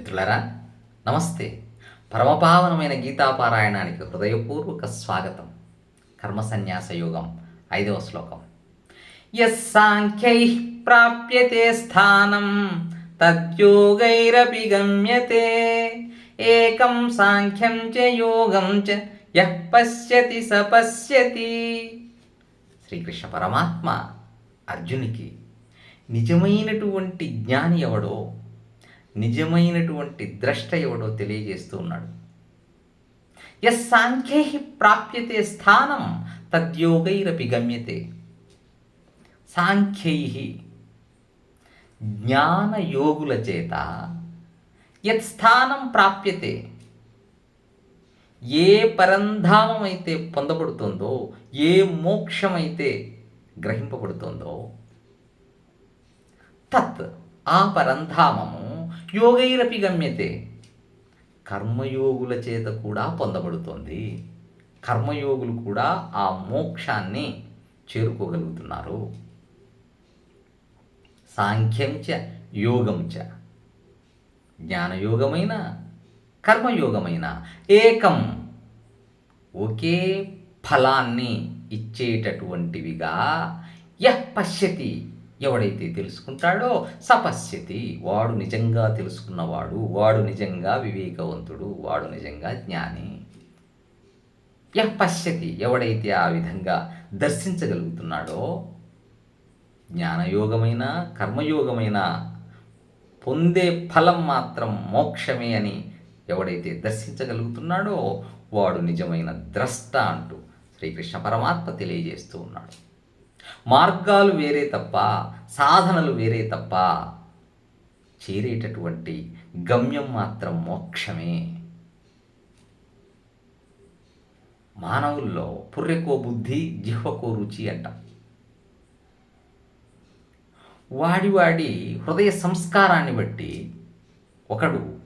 మిత్రులారా నమస్తే. పరమపావనమైన గీతాపారాయణానికి హృదయపూర్వక స్వాగతం. కర్మ సన్యాస యోగం ఐదవ శ్లోకం. యస్సాంఖ్యై ప్రాప్యతే స్థానం తద్యోగైరపి గమ్యతే. ఏకం సాంఖ్యం చ యోగం చ యః పశ్యతి స పశ్యతి. శ్రీకృష్ణ పరమాత్మ అర్జునికి నిజమైనటువంటి జ్ఞాని ఎవడో నిజమైనటువంటి ద్రష్ట ఎవడో తెలియజేస్తూ ఉన్నాడు. ఎస్ సాంఖ్యై ప్రాప్యతే స్థానం తద్యోగైరపి గమ్యతే. సాంఖ్యై జ్ఞానయోగుల చేత యత్ స్థానం ప్రాప్యతే. ఏ పరంధామం అయితే పొందబడుతుందో ఏ మోక్షమైతే గ్రహింపబడుతుందో తత్ ఆ పరంధామము యోగైరపి గమ్యతే కర్మయోగుల చేత కూడా పొందబడుతోంది. కర్మయోగులు కూడా ఆ మోక్షాన్ని చేరుకోగలుగుతున్నారు. సాంఖ్యం చ యోగం చ. జ్ఞానయోగమైన కర్మయోగమైన ఏకం ఒకే ఫలాన్ని ఇచ్చేటటువంటివిగా యః పశ్యతి. ఎవడైతే తెలుసుకుంటాడో సపశ్యతి వాడు నిజంగా తెలుసుకున్నవాడు వాడు నిజంగా వివేకవంతుడు వాడు నిజంగా జ్ఞాని. యః పశ్యతి ఎవడైతే ఆ విధంగా దర్శించగలుగుతున్నాడో జ్ఞానయోగమైన కర్మయోగమైన పొందే ఫలం మాత్రం మోక్షమే అని ఎవడైతే దర్శించగలుగుతున్నాడో వాడు నిజమైన ద్రష్ట అంటూ శ్రీకృష్ణ పరమాత్మ తెలియజేస్తూ ఉన్నాడు. మార్గాలు వేరే తప్ప సాధనలు వేరే తప్ప చేరేటటువంటి గమ్యం మాత్రం మోక్షమే. మానవుల్లో పుర్రెకో బుద్ధి జిహ్వకో రుచి అంటాం. వాడి వాడి హృదయ సంస్కారాన్ని బట్టి ఒకడు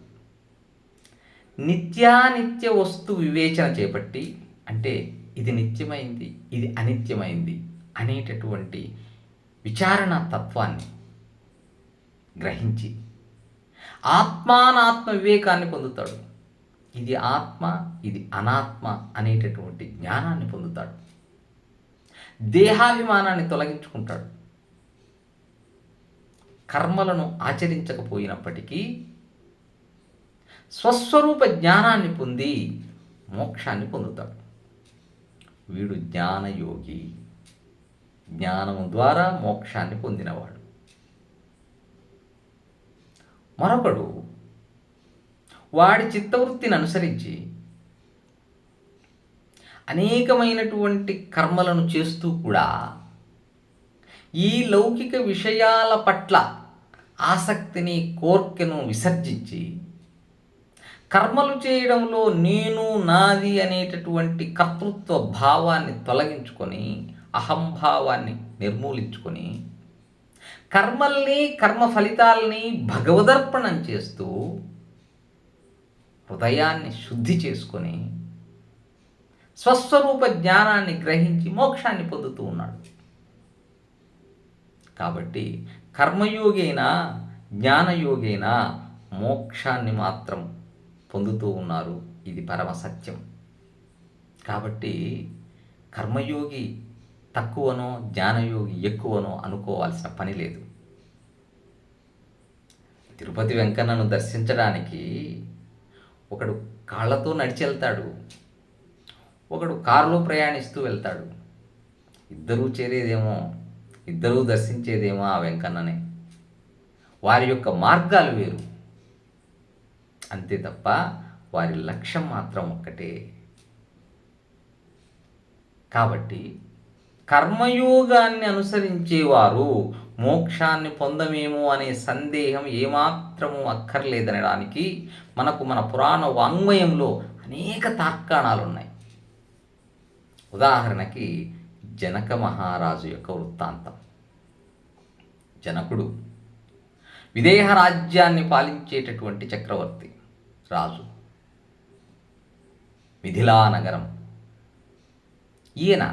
నిత్యానిత్య వస్తు వివేచన చేపట్టి అంటే ఇది నిత్యమైంది ఇది అనిత్యమైంది అనేటటువంటి విచారణ తత్వాన్ని గ్రహించి ఆత్మానాత్మ వివేకాన్ని పొందుతాడు. ఇది ఆత్మ ఇది అనాత్మ అనేటటువంటి జ్ఞానాన్ని పొందుతాడు. దేహాభిమానాన్ని తొలగించుకుంటాడు. కర్మలను ఆచరించకపోయినప్పటికీ స్వస్వరూప జ్ఞానాన్ని పొంది మోక్షాన్ని పొందుతాడు. వీడు జ్ఞానయోగి. జ్ఞానము ద్వారా మోక్షాన్ని పొందినవాడు. మరొకడు వాడి చిత్తవృత్తిని అనుసరించి అనేకమైనటువంటి కర్మలను చేస్తూ కూడా ఈ లౌకిక విషయాల పట్ల ఆసక్తిని కోర్కెను విసర్జించి కర్మలు చేయడంలో నేను నాది అనేటటువంటి కర్తృత్వ భావాన్ని తొలగించుకొని అహంభావాన్ని నిర్మూలించుకొని కర్మల్ని కర్మ ఫలితాలని భగవదర్పణం చేస్తూ హృదయాన్ని శుద్ధి చేసుకొని స్వస్వరూప జ్ఞానాన్ని గ్రహించి మోక్షాన్ని పొందుతూ ఉన్నాడు. కాబట్టి కర్మయోగైనా జ్ఞానయోగైనా మోక్షాన్ని మాత్రం పొందుతూ ఉన్నారు. ఇది పరమ సత్యం. కాబట్టి కర్మయోగి తక్కువనో జ్ఞానయోగి ఎక్కువనో అనుకోవాల్సిన పని లేదు. తిరుపతి వెంకన్నను దర్శించడానికి ఒకడు కాళ్ళతో నడిచి వెళ్తాడు. ఒకడు కారులో ప్రయాణిస్తూ వెళ్తాడు. ఇద్దరూ చేరేదేమో ఇద్దరూ దర్శించేదేమో ఆ వెంకన్ననే. వారి యొక్క మార్గాలు వేరు. అంతే తప్ప వారి లక్ష్యం మాత్రం ఒక్కటే. కాబట్టి కర్మయోగాన్ని అనుసరించేవారు మోక్షాన్ని పొందమేమో అనే సందేహం ఏమాత్రము అక్కర్లేదనడానికి మనకు మన పురాణ వాంగ్మయంలో అనేక తార్కాణాలు ఉన్నాయి ఉదాహరణకి జనక మహారాజు యొక్క వృత్తాంతం. జనకుడు విదేహ రాజ్యాన్ని పాలించేటటువంటి చక్రవర్తి రాజు మిథిలా నగరం ఈయన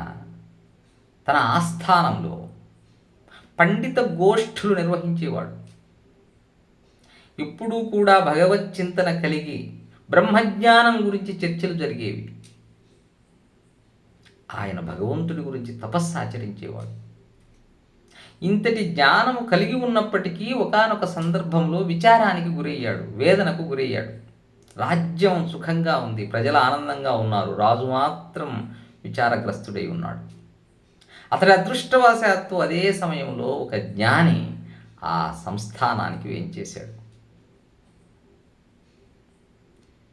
తన ఆస్థానంలో పండిత గోష్ఠులు నిర్వహించేవాడు. ఎప్పుడూ కూడా భగవత్ చింతన కలిగి బ్రహ్మజ్ఞానం గురించి చర్చలు జరిగేవి. ఆయన భగవంతుడి గురించి తపస్సు ఆచరించేవాడు. ఇంతటి జ్ఞానము కలిగి ఉన్నప్పటికీ ఒకనొక సందర్భంలో విచారానికి గురయ్యాడు వేదనకు గురయ్యాడు. రాజ్యం సుఖంగా ఉంది ప్రజలు ఆనందంగా ఉన్నారు రాజు మాత్రం విచారగ్రస్తుడై ఉన్నాడు. అతడి అదృష్టవశాత్తు అదే సమయంలో ఒక జ్ఞాని ఆ సంస్థానానికి వేయించేశాడు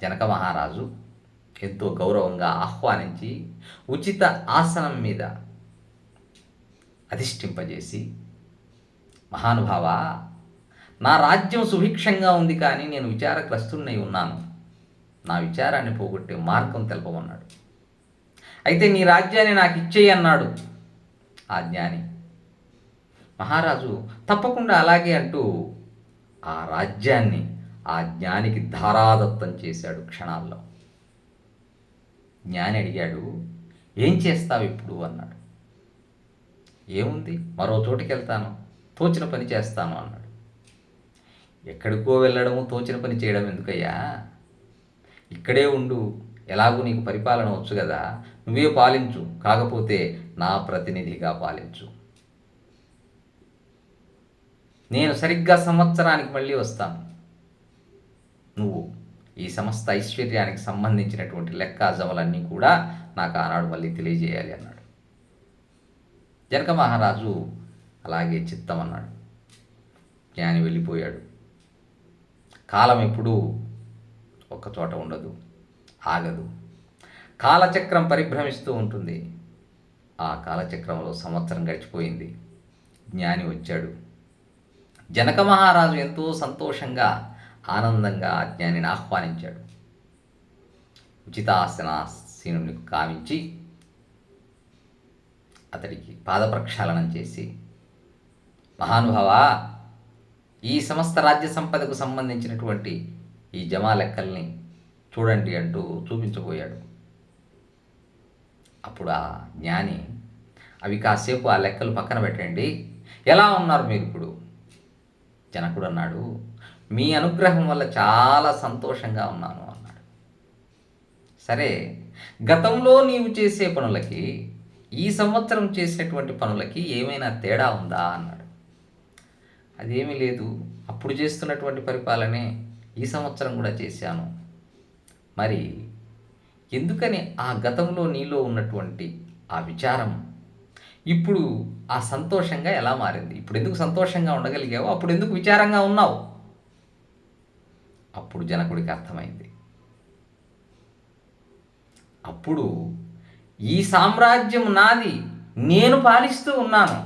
జనక మహారాజు ఎంతో గౌరవంగా ఆహ్వానించి ఉచిత ఆసనం మీద అధిష్ఠింపజేసి మహానుభావ నా రాజ్యం సుభిక్షంగా ఉంది కానీ నేను విచారగ్రస్తున్నై ఉన్నాను. నా విచారాన్ని పోగొట్టే మార్గం తెలపమన్నాడు. అయితే నీ రాజ్యాన్ని నాకు ఇచ్చేయి అన్నాడు ఆ జ్ఞాని. మహారాజు తప్పకుండా అలాగే అంటూ ఆ రాజ్యాన్ని ఆ జ్ఞానికి ధారాదత్తం చేశాడు క్షణాల్లో. జ్ఞాని అడిగాడు ఏం చేస్తావు ఇప్పుడు? అన్నాడు. ఏముంది? మరో చోటుకి వెళ్తాను తోచిన పని చేస్తాను అన్నాడు. ఎక్కడికో వెళ్ళడము తోచిన పని చేయడం ఎందుకయ్యా? ఇక్కడే ఉండు. ఎలాగూ నీకు పరిపాలన వచ్చు కదా నువ్వే పాలించు కాకపోతే నా ప్రతినిధిగా పాలించు. నేను సరిగ్గా సంవత్సరానికి మళ్ళీ వస్తాను. నువ్వు ఈ సమస్త ఐశ్వర్యానికి సంబంధించినటువంటి లెక్కాజములన్నీ కూడా నాకు ఆనాడు మళ్ళీ తెలియజేయాలి అన్నాడు. జనక మహారాజు అలాగే చిత్తం అన్నాడు జ్ఞాని వెళ్ళిపోయాడు. కాలం ఎప్పుడూ చోట ఉండదు. ఆగదు. కాలచక్రం పరిభ్రమిస్తూ ఉంటుంది. ఆ కాలచక్రంలో సంవత్సరం గడిచిపోయింది. జ్ఞాని వచ్చాడు. జనక మహారాజు ఎంతో సంతోషంగా ఆనందంగా జ్ఞానిని ఆహ్వానించాడు. ఉచితాసనాసీనుని కావించి అతడికి పాదప్రక్షాళనం చేసి మహానుభావ ఈ సమస్త రాజ్య సంపదకు సంబంధించినటువంటి ఈ జమా లెక్కల్ని చూడండి అంటూ చూపించబోయాడు. అప్పుడు ఆ జ్ఞాని అవి కాసేపు ఆ లెక్కలు పక్కన పెట్టండి. ఎలా ఉన్నారు మీరు ఇప్పుడు? జనకుడు అన్నాడు మీ అనుగ్రహం వల్ల చాలా సంతోషంగా ఉన్నాను అన్నాడు. సరే గతంలో నీవు చేసే పనులకి ఈ సంవత్సరం చేసేటువంటి పనులకి ఏమైనా తేడా ఉందా? అన్నాడు. అదేమీ లేదు. అప్పుడు చేస్తున్నటువంటి పరిపాలనే ఈ సంవత్సరం కూడా చేశాను. మరి ఎందుకని ఆ గతంలో నీలో ఉన్నటువంటి ఆ విచారం ఇప్పుడు ఆ సంతోషంగా ఎలా మారింది? ఇప్పుడు ఎందుకు సంతోషంగా ఉండగలిగావు? అప్పుడు ఎందుకు విచారంగా ఉన్నావు? అప్పుడు జనకుడికి అర్థమైంది. అప్పుడు ఈ సామ్రాజ్యం నాది నేను పాలిస్తూ ఉన్నాను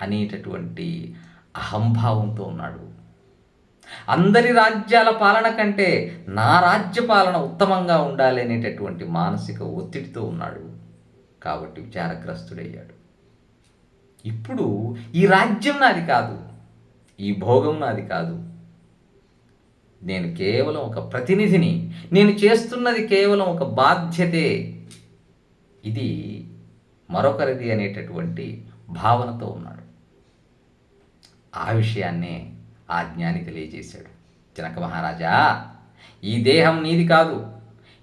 అనేటటువంటి అహంభావంతో ఉన్నాడు అందరి రాజ్యాల పాలన కంటే నా రాజ్య పాలన ఉత్తమంగా ఉండాలి అనేటటువంటి మానసిక ఒత్తిడితో ఉన్నాడు. కాబట్టి విచారగ్రస్తుడయ్యాడు. ఇప్పుడు ఈ రాజ్యం నాది కాదు. ఈ భోగం నాది కాదు. నేను కేవలం ఒక ప్రతినిధిని. నేను చేస్తున్నది కేవలం ఒక బాధ్యతే. ఇది మరొకరిది అనేటటువంటి భావనతో ఉన్నాడు. ఆ విషయాన్నే ఆ జ్ఞాని తెలియజేశాడు. జనక మహారాజా ఈ దేహం నీది కాదు.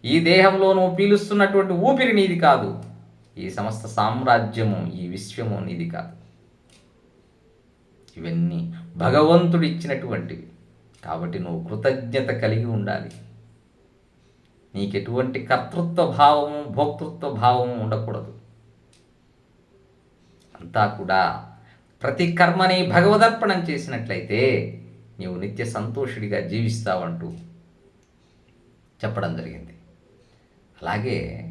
ఈ దేహంలో నువ్వు పీలుస్తున్నటువంటి ఊపిరి నీది కాదు. ఈ సమస్త సామ్రాజ్యము ఈ విశ్వము నీది కాదు. ఇవన్నీ భగవంతుడు ఇచ్చినటువంటివి. కాబట్టి నువ్వు కృతజ్ఞత కలిగి ఉండాలి. నీకు ఎటువంటి కర్తృత్వ భావము భోక్తృత్వ భావము ఉండకూడదు. అంతా కూడా ప్రతి కర్మని భగవదర్పణం చేసినట్లయితే నీవు నిత్య సంతోషుడిగా జీవిస్తావంటూ చెప్పడం జరిగింది. అలాగే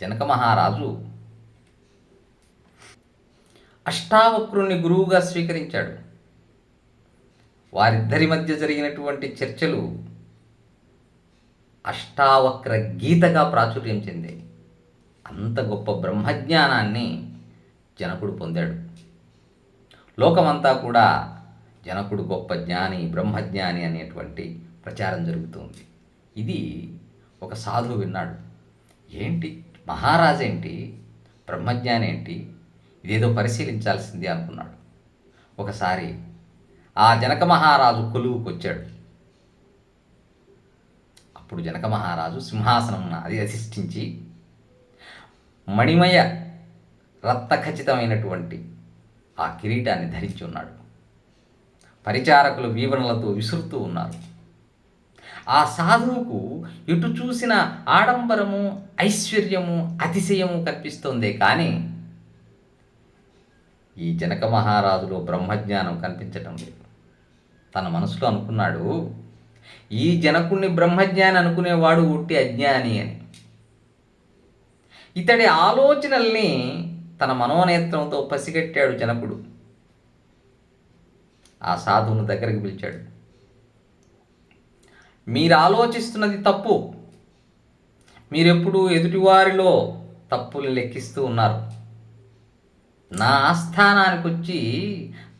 జనక మహారాజు అష్టావక్రుని గురువుగా స్వీకరించాడు. వారిద్దరి మధ్య జరిగినటువంటి చర్చలు అష్టావక్ర గీతగా ప్రాచుర్యం చెందాయి. అంత గొప్ప బ్రహ్మజ్ఞానాన్ని జనకుడు పొందాడు. లోకమంతా కూడా జనకుడు గొప్ప జ్ఞాని బ్రహ్మజ్ఞాని అనేటువంటి ప్రచారం జరుగుతుంది. ఇది ఒక సాధువు విన్నాడు. ఏంటి? మహారాజేంటి బ్రహ్మజ్ఞాని ఏంటి? ఇదేదో పరిశీలించాల్సింది అనుకున్నాడు. ఒకసారి ఆ జనక మహారాజు కొలువుకొచ్చాడు. అప్పుడు జనక మహారాజు సింహాసనం అది అధిష్ఠించి మణిమయ రక్త ఖచ్చితమైనటువంటి ఆ కిరీటాన్ని ధరించి ఉన్నాడు. పరిచారకులు వీవరణలతో విసురుతూ ఉన్నారు. ఆ సాధువుకు ఎటు చూసిన ఆడంబరము ఐశ్వర్యము అతిశయము కనిపిస్తోందే కానీ ఈ జనక మహారాజులో బ్రహ్మజ్ఞానం కనిపించటం లేదు. తన మనసులో అనుకున్నాడు ఈ జనకుణ్ణి బ్రహ్మజ్ఞాని అనుకునేవాడు ఉట్టి అజ్ఞాని అని. ఇతడి ఆలోచనల్ని తన మనోనేత్రంతో పసిగట్టాడు జనకుడు. ఆ సాధువును దగ్గరికి పిలిచాడు. మీరు ఆలోచిస్తున్నది తప్పు. మీరెప్పుడు ఎదుటివారిలో తప్పులు లెక్కిస్తూ ఉన్నారు. నా ఆస్థానానికి వచ్చి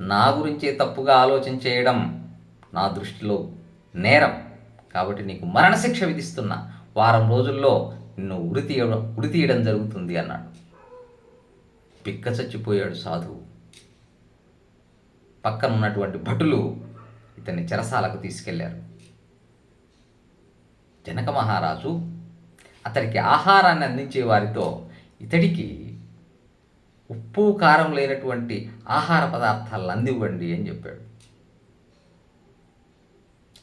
నా గురించే తప్పుగా ఆలోచన చేయడం నా దృష్టిలో నేరం. కాబట్టి నీకు మరణశిక్ష విధిస్తున్నా. వారం రోజుల్లో నిన్ను ఉరి తీయడం ఉరి తీయడం జరుగుతుంది అన్నాడు. పిక్క చచ్చిపోయాడు సాధువు. పక్కన ఉన్నటువంటి భటులు ఇతన్ని చెరసాలకు తీసుకెళ్ళారు. జనక మహారాజు అతడికి ఆహారాన్ని అందించే వారితో ఇతడికి ఉప్పు కారం లేనటువంటి ఆహార పదార్థాలను అందివ్వండి అని చెప్పాడు.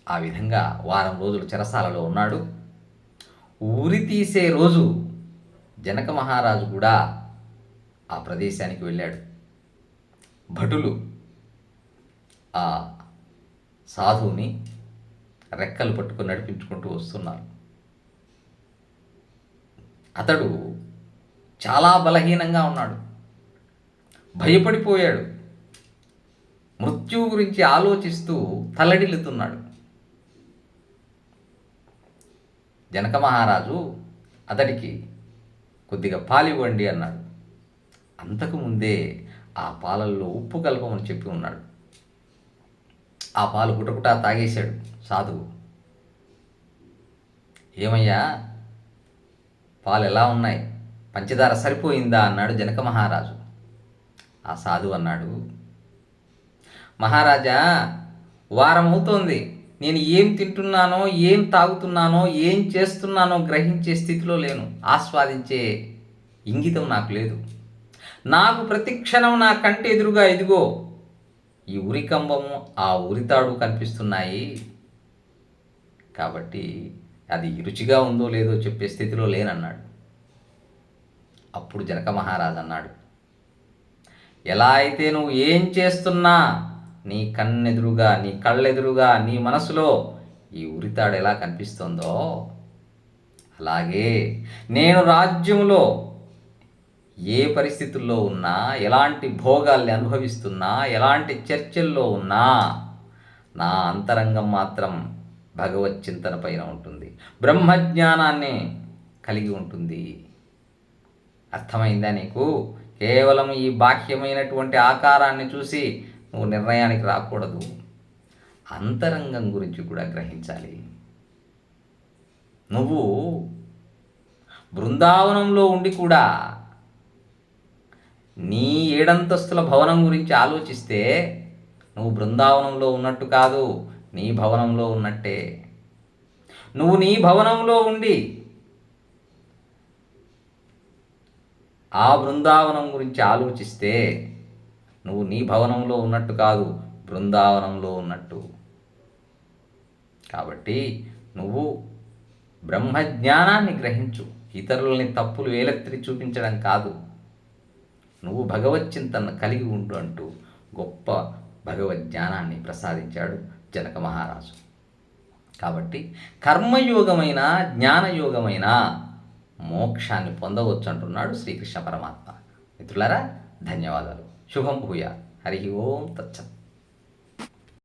ఆ విధంగా వారం రోజులు చెరసాలలో ఉన్నాడు. ఊరి తీసే రోజు జనక మహారాజు కూడా ఆ ప్రదేశానికి వెళ్ళాడు. భటులు ఆ సాధువుని రెక్కలు పట్టుకొని నడిపించుకుంటూ వస్తున్నారు. అతడు చాలా బలహీనంగా ఉన్నాడు. భయపడిపోయాడు. మృత్యువు గురించి ఆలోచిస్తూ తల్లడిల్లుతున్నాడు జనక మహారాజు అతడికి కొద్దిగా పాలివ్వండి అన్నాడు. అంతకుముందే ఆ పాలల్లో ఉప్పు కలపమని చెప్పి ఉన్నాడు. ఆ పాలు గుటకుటా తాగేశాడు సాధువు. ఏమయ్యా? పాలు ఎలా ఉన్నాయి? పంచదార సరిపోయిందా? అన్నాడు జనక మహారాజు. ఆ సాధువు అన్నాడు మహారాజా వారం అవుతోంది. నేను ఏం తింటున్నానో ఏం తాగుతున్నానో ఏం చేస్తున్నానో గ్రహించే స్థితిలో లేను. ఆస్వాదించే ఇంగితం నాకు లేదు. నాకు ప్రతి క్షణం నా కంటి ఎదురుగా ఇదిగో ఈ ఉరికంబము ఆ ఉరితాడు కనిపిస్తున్నాయి. కాబట్టి అది రుచిగా ఉందో లేదో చెప్పే స్థితిలో లేనన్నాడు. అప్పుడు జనక మహారాజు అన్నాడు ఎలా అయితే నువ్వు ఏం చేస్తున్నా నీ కన్నెదురుగా నీ కళ్ళెదురుగా నీ మనసులో ఈ ఉరితాడు ఎలా కనిపిస్తుందో అలాగే నేను రాజ్యంలో ఏ పరిస్థితుల్లో ఉన్నా ఎలాంటి భోగాల్ని అనుభవిస్తున్నా ఎలాంటి చర్చల్లో ఉన్నా నా అంతరంగం మాత్రం భగవత్ చింతన పైన ఉంటుంది. బ్రహ్మజ్ఞానాన్ని కలిగి ఉంటుంది. అర్థమైందా నీకు? కేవలం ఈ బాహ్యమైనటువంటి ఆకారాన్ని చూసి నువ్వు నిర్ణయానికి రాకూడదు. అంతరంగం గురించి కూడా గ్రహించాలి. నువ్వు బృందావనంలో ఉండి కూడా నీ ఏడంతస్తుల భవనం గురించి ఆలోచిస్తే నువ్వు బృందావనంలో ఉన్నట్టు కాదు నీ భవనంలో ఉన్నట్టే. నువ్వు నీ భవనంలో ఉండి ఆ బృందావనం గురించి ఆలోచిస్తే నువ్వు నీ భవనంలో ఉన్నట్టు కాదు బృందావనంలో ఉన్నట్టు. కాబట్టి నువ్వు బ్రహ్మజ్ఞానాన్ని గ్రహించు. ఇతరులని తప్పులు వేలెత్తి చూపించడం కాదు. నువ్వు భగవత్ చింతన కలిగి ఉండు అంటూ గొప్ప భగవద్ జ్ఞానాన్ని ప్రసాదించాడు జనక మహారాజు. కాబట్టి కర్మయోగమైన జ్ఞానయోగమైన మోక్షాన్ని పొందవచ్చు అంటున్నాడు శ్రీకృష్ణ పరమాత్మ. మిత్రులారా ధన్యవాదాలు. శుభం భూయ హరి ఓం తచ్చత్